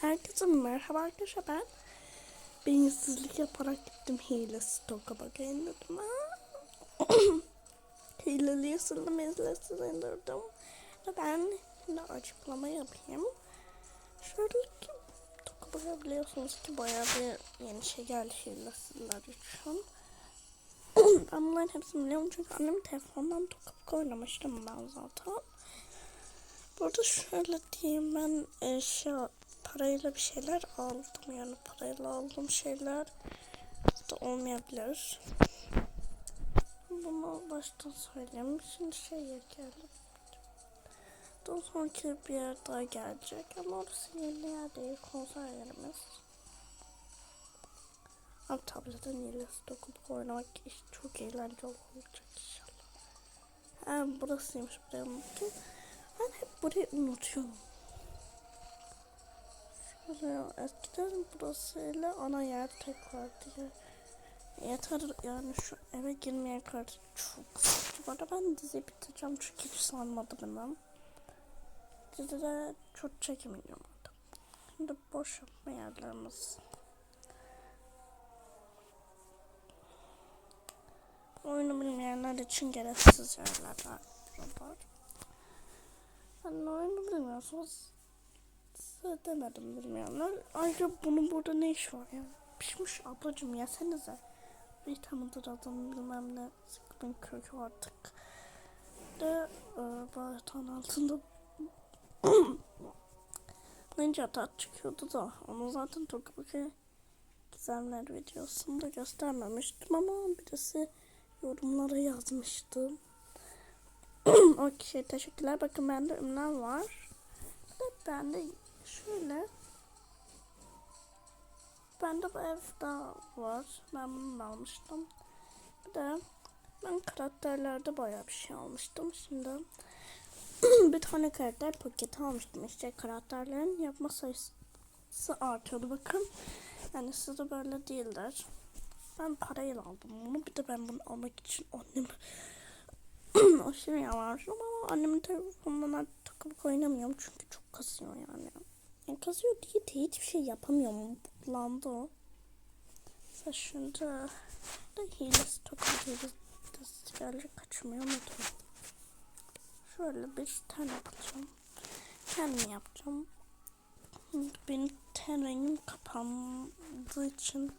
Herkese merhaba arkadaşlar ben beyinsizlik yaparak gittim hile stoka bakayım dedim. Hileli sırrım izlesiz indirdim. Ve ben şimdi açıklama yapayım. Şöyle ki stoka bakabiliyorsunuz ki bayağı bir yeni şey geldi hilesizler için. ben bunların hepsini biliyorum çünkü annem telefondan tokapık oynamıştım ben zaten. Burada şöyle diyeyim ben eşya parayla bir şeyler aldım yani parayla aldığım şeyler da olmayabilir. Bunu baştan söyleyeyim. Şimdi şey geldi. Daha sonraki bir yer daha gelecek ama orası yeni yer değil konser yerimiz. Abi tabletten yelesi dokunup oynamak çok eğlenceli olacak inşallah. Ha burasıymış buraya unuttum. Ben hep burayı unutuyorum. Şöyle eskiden burasıyla ana yer tek vardı ya. Yeter yani şu eve girmeye kadar çok. Bu arada ben diziyi bitireceğim çünkü hiç sarmadı benim. Dizide çok çekemiyorum orada. Şimdi boş yapma yerlerimiz. Oyunu bilmeyenler için gereksiz yerler var. Ben oyunu bilmiyorsunuz. Size demedim bilmeyenler. Ayrıca bunun burada ne iş var ya? Pişmiş ablacım yesenize. Vitamindir adam bilmem ne. Sıkılın kökü artık. De e, baratan altında Ninja tat çıkıyordu da onu zaten Tokabaki Gizemler videosunda göstermemiştim ama birisi yorumlara yazmıştı. Okey teşekkürler. Bakın bende ürünler var. Bende şöyle Bende bu ev daha var. Ben bunu almıştım. Bir de ben karakterlerde bayağı bir şey almıştım. Şimdi bir tane karakter paketi almıştım. İşte karakterlerin yapma sayısı artıyordu bakın. Yani size böyle değiller. Ben parayla aldım bunu. Bir de ben bunu almak için annem aşırı yavaşım ama annemin telefonundan takıp oynamıyorum çünkü çok kasıyor yani. Yani kasıyor diye de hiçbir şey yapamıyorum. Buklandı o. Mesela şimdi de hilesi takılıyoruz. Gelecek kaçmıyor muydu? Şöyle bir tane yapacağım. Kendim yapacağım. Benim ten kapandığı için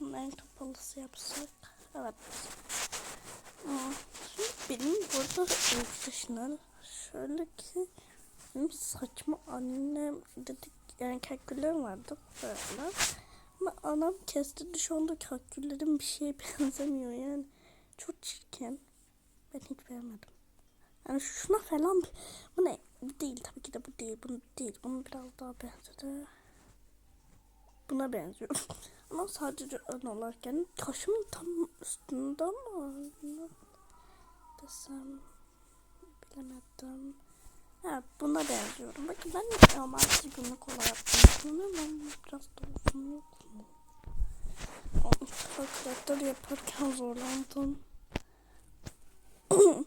bunun en kapalısı yapsak. Evet. Şimdi benim burada profesyonel şöyle ki benim saçma annem dedik yani kalküllerim vardı böyle. Ama anam kestirdi şu anda kalküllerim bir şeye benzemiyor yani. Çok çirkin. Ben hiç beğenmedim. Yani şuna falan bu ne? Bu değil tabii ki de bu değil. Bu değil. Bunu biraz daha benzedi. Buna benziyor. Ama sadece ön olarak yani kaşımın tam üstünde ama desem bilemedim. Evet buna benziyorum. Bakın ben de normal günlük kolay yaptım. Sanırım ben biraz dolsun yok mu? Karakter yaparken zorlandım.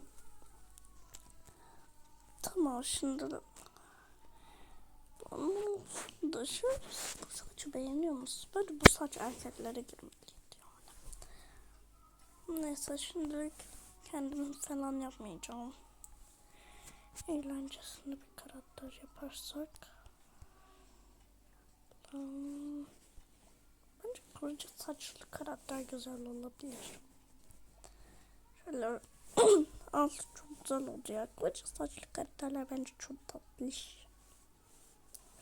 tamam şimdi de onun da şu bu saçı beğeniyor musun? Böyle bu saç erkeklere girmeli yani. Neyse şimdi kendim falan yapmayacağım. Eğlencesinde bir karakter yaparsak. Hmm, bence kırıcı saçlı karakter güzel olabilir. Şöyle alt çok güzel olacak. Kırıcı saçlı karakterler bence çok tatlış.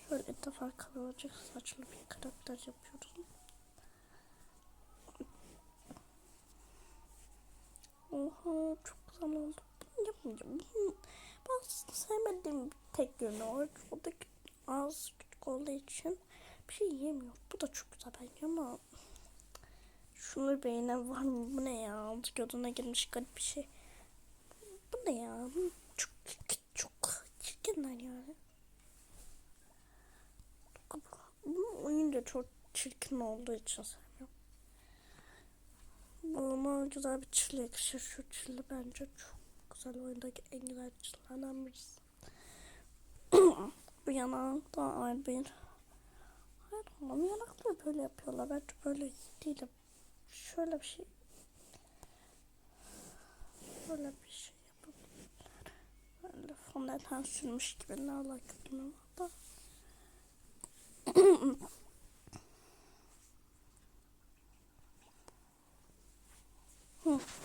Şöyle defa kıvırcık saçlı bir karakter yapıyorum. Oha çok güzel oldu. Bunu yapmayacağım. Ben sevmediğim tek yönü o. O da az küçük olduğu için bir şey yemiyor. Bu da çok güzel bence ama şunu beğenen var mı? Bu ne ya? Altı gözüne girmiş garip bir şey. Bu ne ya? Çok çok çirkinler yani. Bu oyun da çok çirkin olduğu için sevmiyorum. Ama güzel bir çile yakışır. Şu çile bence çok güzel oyundaki en güzel çilelerden birisi. Bu yana da ayrı bir Ama yanakları böyle yapıyorlar. Bence böyle iyi değil. de Şöyle bir şey. Böyle bir şey yapabilirler. Böyle fondöten sürmüş gibi ne alaka bilmiyorum da.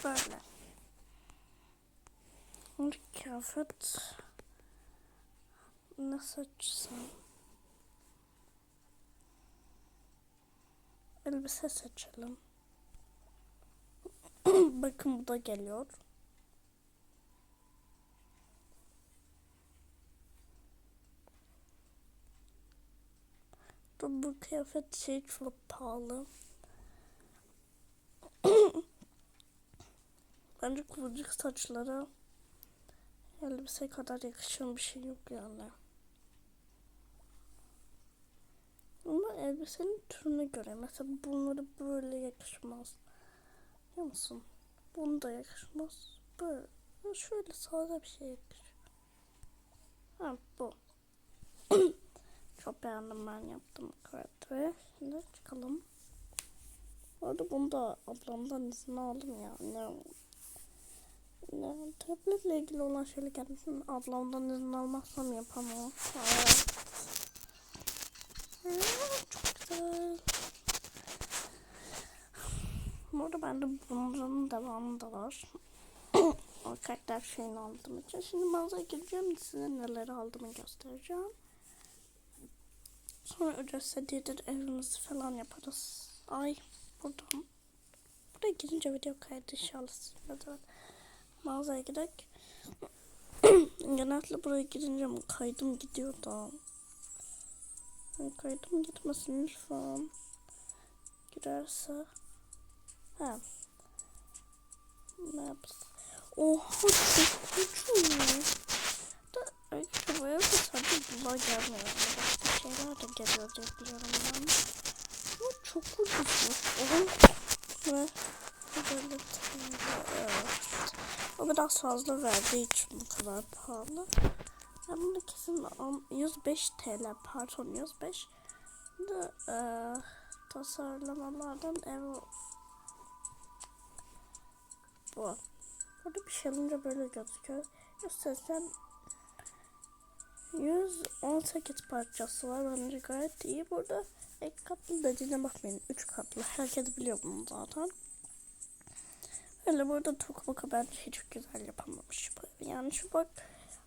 Böyle. Bir kıyafet nasıl açsam? Elbise seçelim. Bakın bu da geliyor. Bu, bu kıyafet şey çok pahalı. Bence kıvırcık saçlara elbise kadar yakışan bir şey yok yani. Ama elbisenin türüne göre mesela bunları böyle yakışmaz. Biliyor musun? Bunu da yakışmaz. Böyle şöyle sade bir şey yakışır. Ha bu. Çok beğendim ben yaptım kıyafeti. Şimdi çıkalım. Bu arada bunu da ablamdan izin aldım ya. Ne, ne, tabletle ilgili olan şeyle gelmişim. Ablamdan izin almazsam yapamam. Evet, çok güzel. Bu arada bende bunların devamı da var. o karakter şeyini aldığım için. Şimdi mağazaya gireceğim. Size neler aldığımı göstereceğim. Sonra ücretsiz hediyedir evimizi falan yaparız. Ay buradan. Buraya girince video kaydı inşallah. Evet. Mağazaya gidelim. Genellikle buraya girince kaydım gidiyor da. Yani kaydım gitmesin lütfen. Girerse. Ha. Ne yapsın? Oha çok ucuz. Da arkadaşlar bu evde sadece bunlar gelmiyor. Başka şeyler de geliyor diye biliyorum ben. Bu çok ucuzmuş. Oha. Ve evet. O biraz fazla verdiği için bu kadar pahalı. Ben bunu kesin 105 TL pardon 105 de e, tasarlamalardan ev bu. Burada bir şey alınca böyle gözüküyor. 180 118 parçası var. Bence gayet iyi. Burada ek katlı dediğine bakmayın. 3 katlı. Herkes biliyor bunu zaten. Öyle burada Tokmak'ı bence hiç güzel yapamamış. Yani şu bak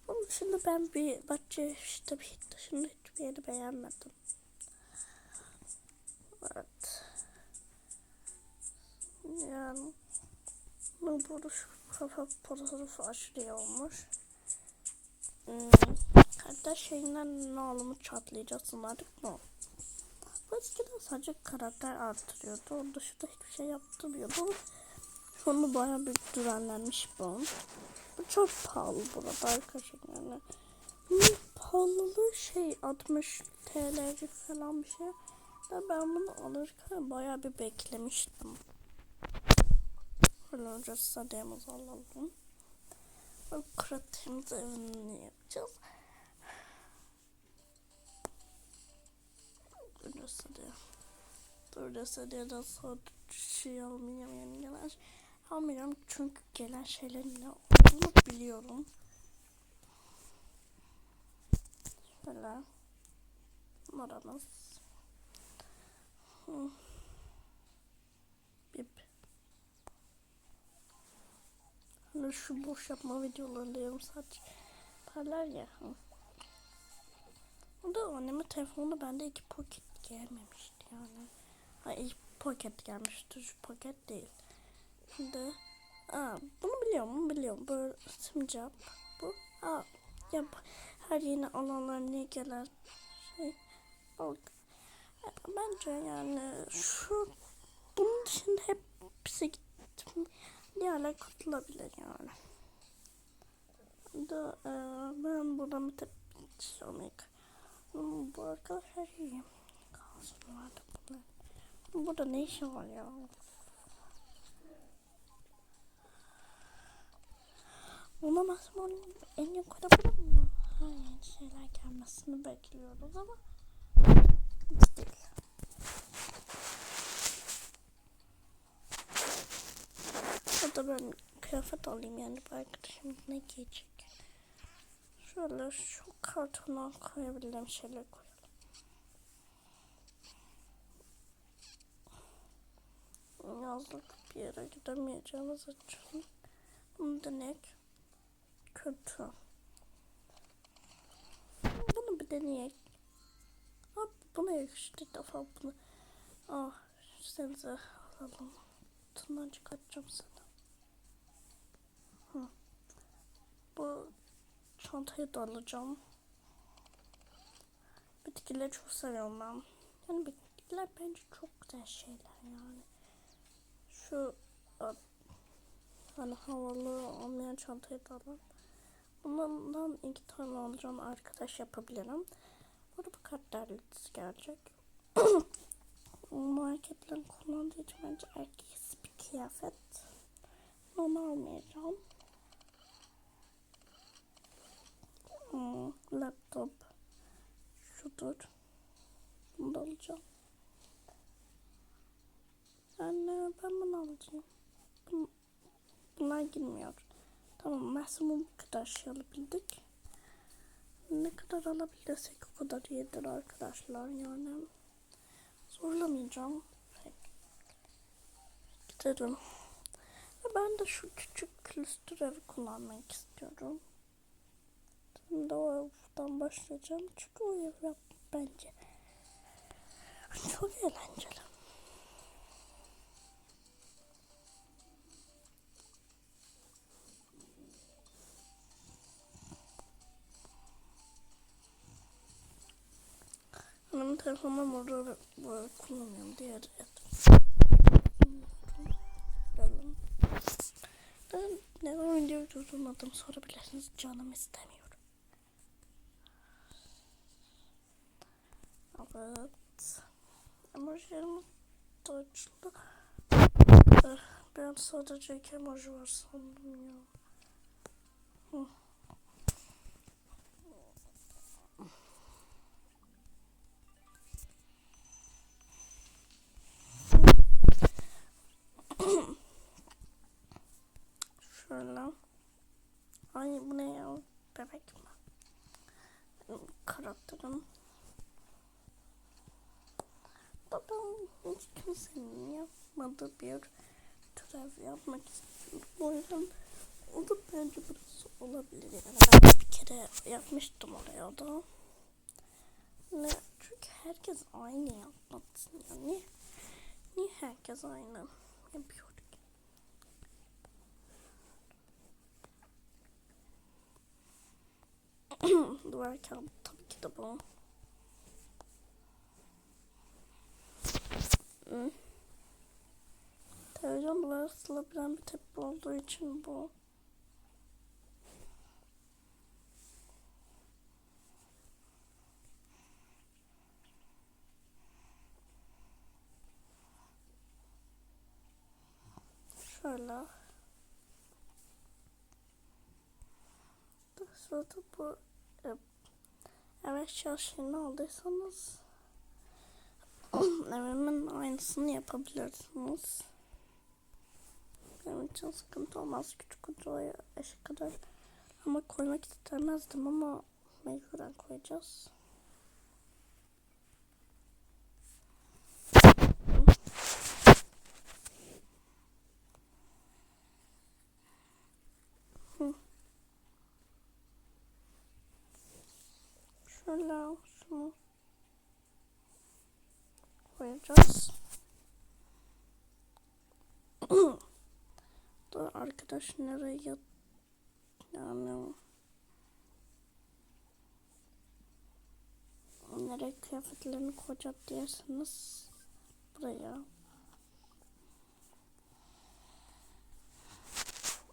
onun dışında ben bir bahçe işte bir dışında hiçbir yeri beğenmedim. Evet. Yani bu burada şu kafa fotoğrafı aşırı olmuş. Hmm. Hatta şeyinden ne alımı çatlayacağız artık mı? Bu eskiden sadece karakter artırıyordu. Onun dışında hiçbir şey yaptırmıyordu. Sonu bayağı bir düzenlenmiş bu. Bu çok pahalı burada arkadaşlar yani. Bunun pahalılığı şey 60 TL falan bir şey. Da ben bunu alırken bayağı bir beklemiştim. Böyle önce sadeyimizi alalım. Böyle kratimizi evini yapacağız. Önce sadeye. Önce sadeyeden sonra şey almayacağım yani. Almayacağım çünkü gelen şeylerin ne olduğunu biliyorum. Şöyle. Numaramız. Bip. Hani şu boş yapma videolarında yarım saat parlar ya. O da annemin telefonunda bende iki pocket gelmemişti yani. Hayır pocket gelmişti. Şu pocket değil. Şimdi aa, bunu biliyorum bunu biliyorum. Bu simcap. Bu aa, ya her yeni alanlar ne gelen şey. Bak. Bence yani şu bunun dışında hepsi gittim. Diğerler kurtulabilir yani. Da, e, ben buradan bir tepki Bu arkadaşlar iyi. Kalsın vardı bunlar. Burada ne işi var ya? Ona maksimum en yukarı bulun mu? Hayır şeyler gelmesini bekliyoruz ama hiç değil. O da ben kıyafet alayım yani bu arkadaşım ne giyecek? Şöyle şu kartona koyabildiğim şeyler koyalım. yazlık bir yere gidemeyeceğimiz için bunu denek kötü. Bunu bir deneyek. Abi buna yakıştı defa bunu. Ah size alalım. Bundan çıkartacağım sana. Hı. Bu çantayı da alacağım. Bitkileri çok seviyorum ben. Yani bitkiler bence çok güzel şeyler yani. Şu hani havalı olmayan çantayı da alalım. Bundan iki tane alacağım arkadaş yapabilirim. Burada bu kartlar lütfen gelecek. Marketlerin kullandığı için bence erkeği bir kıyafet. Onu almayacağım. Hmm, laptop. Şudur. Bunu da alacağım. Anne ben bunu alacağım. Bun- Bunlar girmiyor. Tamam maksimum kadar şey alabildik. Ne kadar alabilirsek o kadar iyidir arkadaşlar yani. Zorlamayacağım. Giderim. Ben de şu küçük külüstür evi kullanmak istiyorum. Şimdi o evden başlayacağım. Çünkü o ev bence çok eğlenceli. Burada böyle kullanıyorum. Diğer. Ben neden videoyu durdurmadım sorabilirsiniz. Canım istemiyor. Evet. Emojilerimiz de açıldı. Ben sadece iki emoji var sandım ya. Şöyle. Ay bu ne ya? Bebek mi? Benim karakterim. Ben hiç kimsenin yapmadığı bir türev yapmak istiyorum. O yüzden o da bence burası olabilir. Yani ben bir kere yapmıştım oraya da. Ne? Çünkü herkes aynı yapmasın yani. Niye herkes aynı yapıyor? Duvar kağıdı tabii ki de bu. Hı. Televizyon duvarı ısılabilen bir tepki olduğu için bu. Şöyle. Sırada bu e, evet şaşırını aldıysanız evimin aynısını yapabilirsiniz. Benim için sıkıntı olmaz küçük kutuya eşe kadar. Ama koymak istemezdim ama mecburen koyacağız. Hı. Şöyle şunu koyacağız. da arkadaş nereye yat yani nereye kıyafetlerini koyacak diyerseniz buraya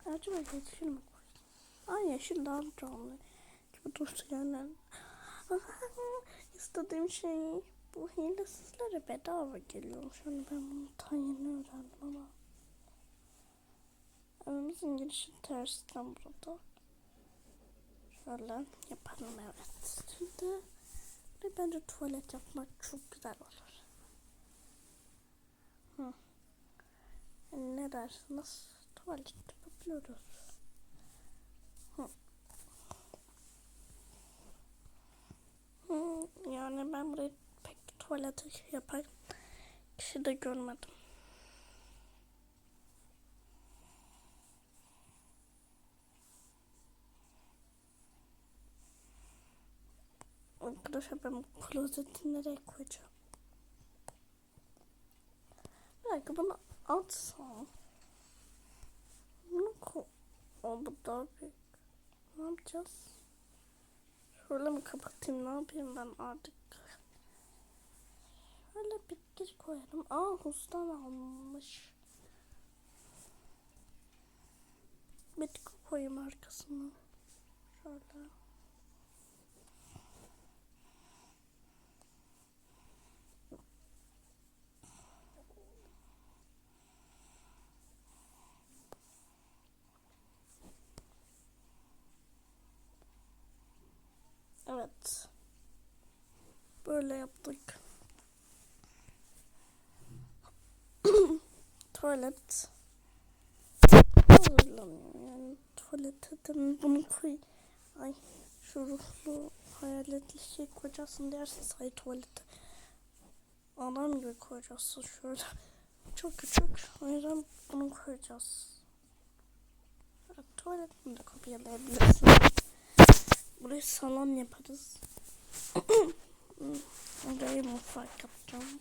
acaba yeşil mi koysam? Ay yeşil daha canlı gibi dursun yani istediğim şey bu hilesizlere bedava geliyormuş yani ben bunu tam yeni öğrendim ama Evimizin girişi tersten burada. Şöyle yapalım evet. Şimdi buraya bence tuvalet yapmak çok güzel olur. Hı. Yani ne dersiniz? tuvalet yapıyoruz. Hı. Hı, Yani ben burayı pek tuvalet yapan kişi de görmedim. Arkadaşlar ben bu klozeti nereye koyacağım? Belki bunu atsam. Bunu ko... O bu daha büyük. Ne yapacağız? Mi kapatayım ne yapayım ben artık? Şöyle bitki koyalım. Aa hustan almış. Bitki koyayım arkasına. Şöyle. Evet. Böyle yaptık. Tuvalet. Hazırlanıyor yani tuvalete de bunu koy. Ay şu ruhlu hayaletli şey koyacaksın dersin say tuvalete. Adam gibi koyacaksın şöyle. Çok küçük. O yüzden bunu koyacağız. Evet, tuvaletini de kopyalayabilirsin. Burayı salon yaparız. Burayı mutfak yapacağım.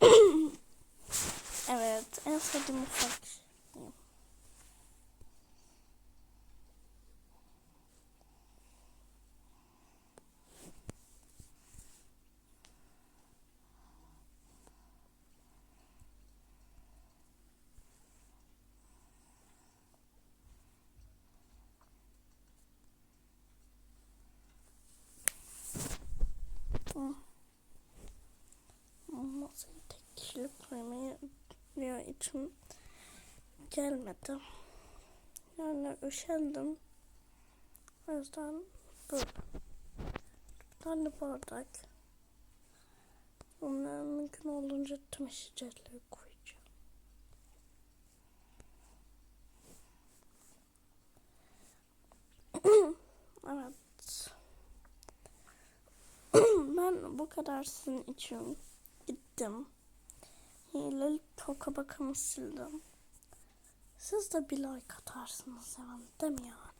evet, en sevdiğim mutfak. Hı. Masayı tek kişilik koymaya ya içim gelmedi. Yani üşendim. O yüzden böyle. Bir tane bardak. Onları mümkün olduğunca tüm içecekleri koyacağım. evet. ben bu kadar sizin için gittim. Hileli toka bakımı sildim. Siz de bir like atarsınız yani değil mi yani?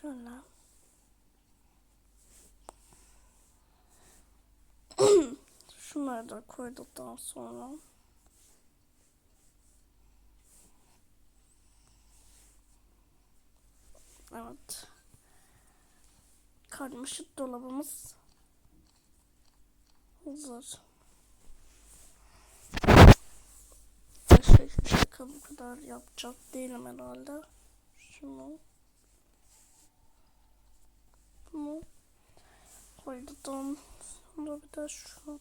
Şöyle. Şunları da koyduktan sonra. Evet. Karmaşık dolabımız hazır. Şey, şaka bu kadar yapacak değilim herhalde. Şunu. Bunu koyduktan sonra bir de şu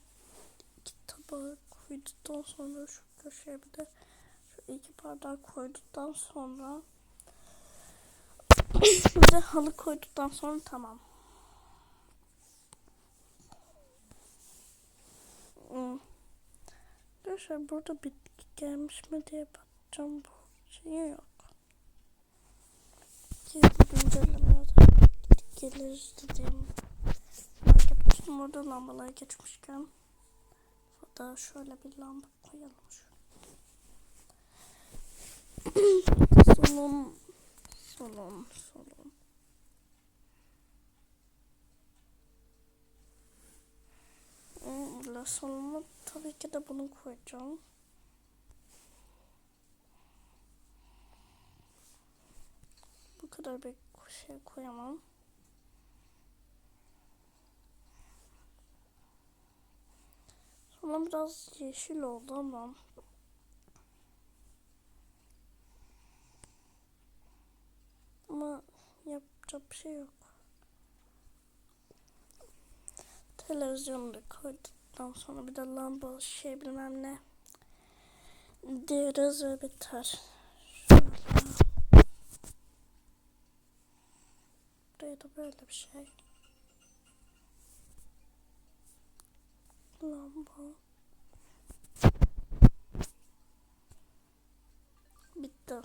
iki tabağı koyduktan sonra şu köşeye bir de şu iki bardak koyduktan sonra bir de halı koyduktan sonra tamam. Hmm. Arkadaşlar burada bitki gelmiş mi diye bakacağım bu şey yok. Ki bu güncellemelerde gelir dediğim fark etmiştim. Orada lambalar geçmişken burada şöyle bir lamba koyalım. Solun solun solun. Böyle soluna tabii ki de bunu koyacağım. Bu kadar bir şey koyamam. Sonra biraz yeşil oldu ama ama yapacak bir şey yok. Televizyonu da koyduktan sonra bir de lamba şey bilmem ne deriz ve biter. muydu böyle bir şey? Lamba. Bitti.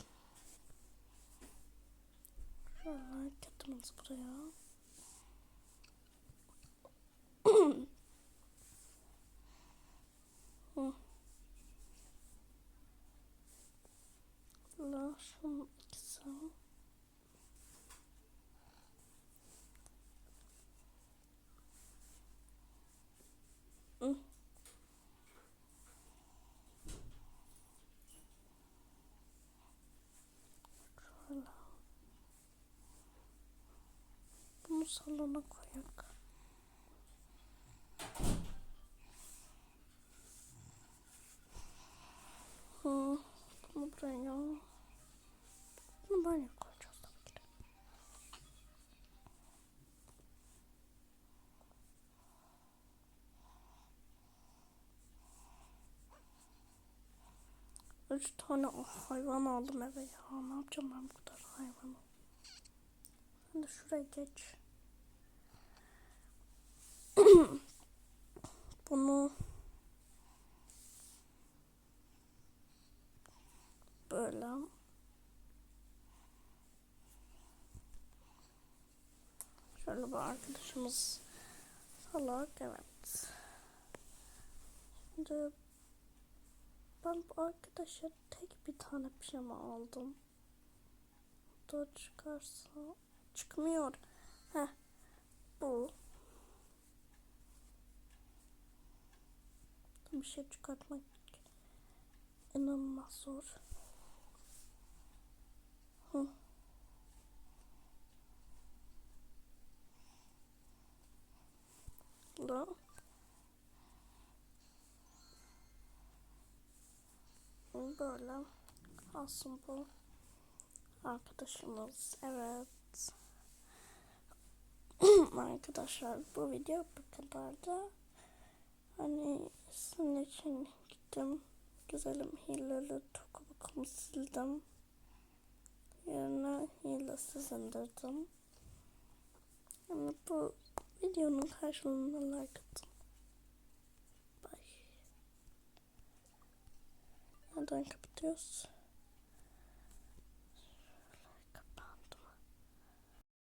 Şöyle katımız buraya. Lasciamo salona koyak. Hı, bunu buraya. Bunu böyle koyacağız tabii ki. Üç tane hayvan aldım eve ya. Ne yapacağım ben bu kadar hayvanı? De şuraya geç. Bunu böyle şöyle bir arkadaşımız salak evet. Şimdi ben bu arkadaşa tek bir tane pijama aldım. Da çıkarsa çıkmıyor. Heh bu. Bir şey çıkartmak inanılmaz zor. Hı. Da. Böyle kalsın bu arkadaşımız. Evet. Arkadaşlar bu video bu kadardı. Hani sizin için gittim. Güzelim hileli tokabukumu sildim. Yerine hilesiz indirdim. Yani bu videonun karşılığında like atın. Bye. Neden kapatıyoruz?